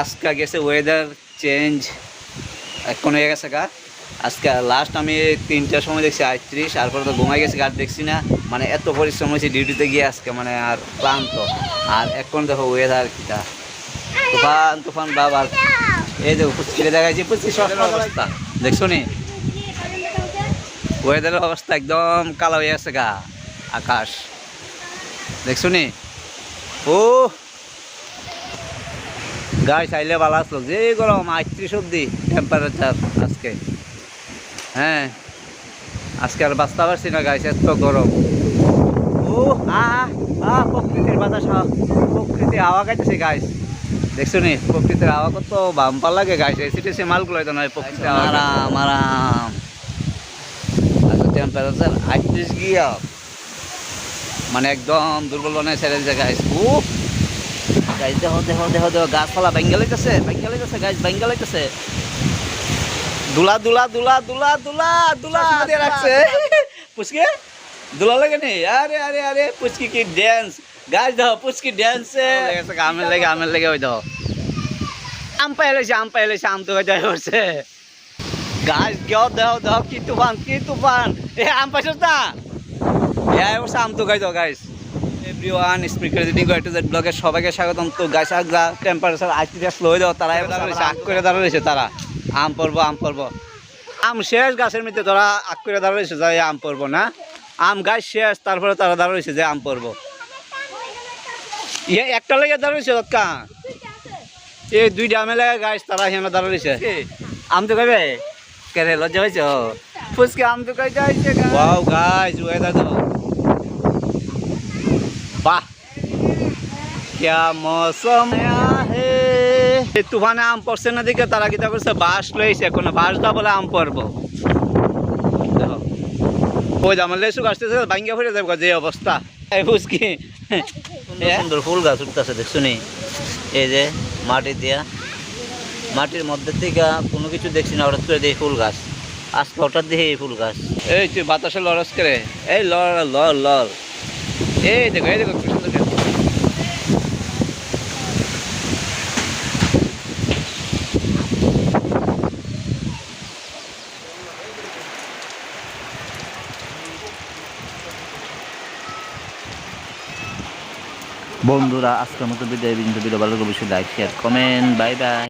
আজকে গেছে weather change হয়ে গেছে গা? আজকে লাস্ট আমি তিনটার সময় দেখছি আটত্রিশ, তারপরে তো ঘুমাই গেছি আর দেখছি না মানে এত পরিশ্রম হয়েছে ডিউটিতে গিয়ে আজকে মানে আর ক্লান্ত। আর এখন দেখো ওয়েদার কিটা। তুফান তুফান বাবার এই দেখো পুচকিরে দেখাইছি, পুচকি অবস্থা। দেখছ নি? ওয়েদারের অবস্থা একদম কালো হয়ে গেছে গা, আকাশ। দেখছ নি? ও গাছ চাইলে ভালো আসলো যে গরম আটত্রিশ অব্দি টেম্পারেচার আজকে। হ্যাঁ আজকে আর বাঁচতে পারছি না গাছ এত গরম। ও আ আ প্রকৃতির বাতাস প্রকৃতির হাওয়া খাইতেছে গাছ দেখছ নি প্রকৃতির হাওয়া কত বাম্পার লাগে গাছ এসি টেসি মালগুলো তো নয় প্রকৃতির আরাম আরাম। আচ্ছা টেম্পারেচার আটত্রিশ গিয়া। মানে একদম দুর্বল বানায় ছেড়ে দিয়েছে গাছ ও গাছ দেখো দেখো দেখো দেখো গাছপালা ব্যাঙ্গে লাইতেছে ব্যাঙ্গে লাইতেছে গাছ ব্যাঙ্গে লাইতেছে। দুলা দুলা দুলা দুলা দুলা দুলা দিয়ে রাখছে। পুচকে দুলা লাগে নি? আরে আরে আরে পুচকি কি ড্যান্স গাছ দাও পুচকি ড্যান্সে আমের লেগে আমের লেগে ওই দাও আম পাই এলেছে আম পাই এলেছে আম তো যাই করছে গাছ গেও দাও দাও কি তুফান কি তুফান। এ আম পাইছ না? হ্যাঁ অবশ্য আম তো গাই দাও guys everyone speaker go to Z ব্লগের সবাইকে স্বাগতম। তো গাছ আগা টেম্পারেচার আজকে স্লো হয়ে দাও তারা আগ করে দাঁড়া রয়েছে তারা আম পড়ব আম পড়ব আম শেষ গাছের মধ্যে তোরা আগ করে দাঁড়া রয়েছে যে আম পড়ব না। আম গাছ শেষ তারপরে তারা দাঁড়া রয়েছে যে আম পড়ব ইয়ে একটা লেগে দাঁড়া রয়েছে কা এই দুইটা আমে লাগে গাছ তারা এখানে দাঁড়া রয়েছে আম তো কবে কেরে লজ্জা হয়েছে ফুসকে আম তো কই যাইছে ওয়াও গাইস ওয়েদার দেখো वाह क्या मौसम है এই তুফানে আম পড়ছে না দিকে তারা কিতা করছে বাঁশ লইছে কোনো বাঁশ দা বলে আম পড়বো দেখো ওই যে আমার লেসু গাছতেছে ভাঙ্গা ফিরে যাবে যে অবস্থা এই বুঝকি সুন্দর ফুল গাছ উঠতেছে দেখছো নি এই যে মাটি দিয়া মাটির মধ্যে থেকে কোনো কিছু দেখছি না হঠাৎ করে দিয়ে ফুল গাছ আজকে হঠাৎ দিয়ে এই ফুল গাছ এই তুই বাতাসে লরস করে এই লর লর লর এই দেখো, এই সুন্দর বন্ধুরা, আজকের মতো বিদায়। বিন্দু ভিডিও ভালো অবশ্যই like share comment bye bye